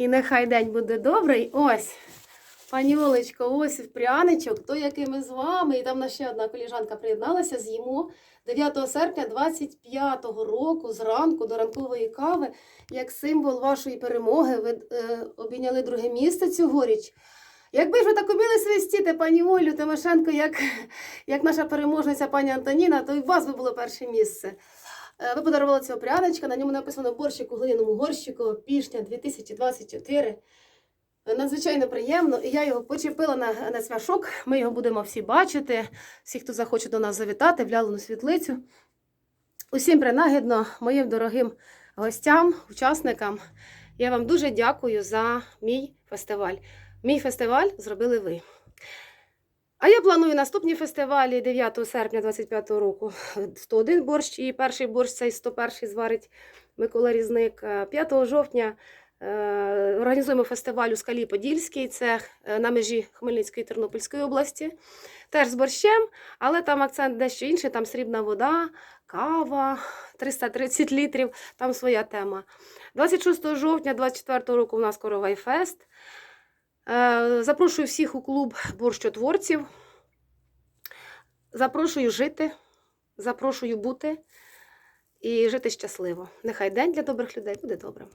І нехай день буде добрий. Ось, пані Олечко, ось пряничок, той, який ми з вами. І там на ще одна коліжанка приєдналася, з'їмо 9 серпня 25-го року зранку до ранкової кави, як символ вашої перемоги. Ви е, обійняли друге місце цьогоріч. Якби ж ви так уміли свистіти, пані Олю Тимошенко, як, як наша переможниця пані Антоніна, то і у вас би було перше місце. Е, Ви подарували цього пряничка, на ньому написано борщик у глиняному горщику, пішня 2024. Е, Надзвичайно приємно, і я його почепила на, на свяшок. Ми його будемо всі бачити. Всі, хто захоче до нас завітати, в лялену світлицю. Усім принагідно, моїм дорогим гостям, учасникам. Я вам дуже дякую за мій фестиваль. Мій фестиваль зробили ви. А я планую наступні фестивалі 9 серпня 25 року. 101 борщ і перший борщ цей 101 зварить Микола Різник. Е, 5 жовтня е, організуємо фестиваль у Скалі Подільській, це е, на межі Хмельницької Тернопільської області. Теж з борщем, але там акцент дещо інший, там срібна вода, кава, 330 літрів, там своя тема. 26 жовтня 24 року у нас Коровай Фест. Е, Запрошую всіх у клуб борщотворців. Запрошую жити, запрошую бути і жити щасливо. Нехай день для добрих людей буде добрим.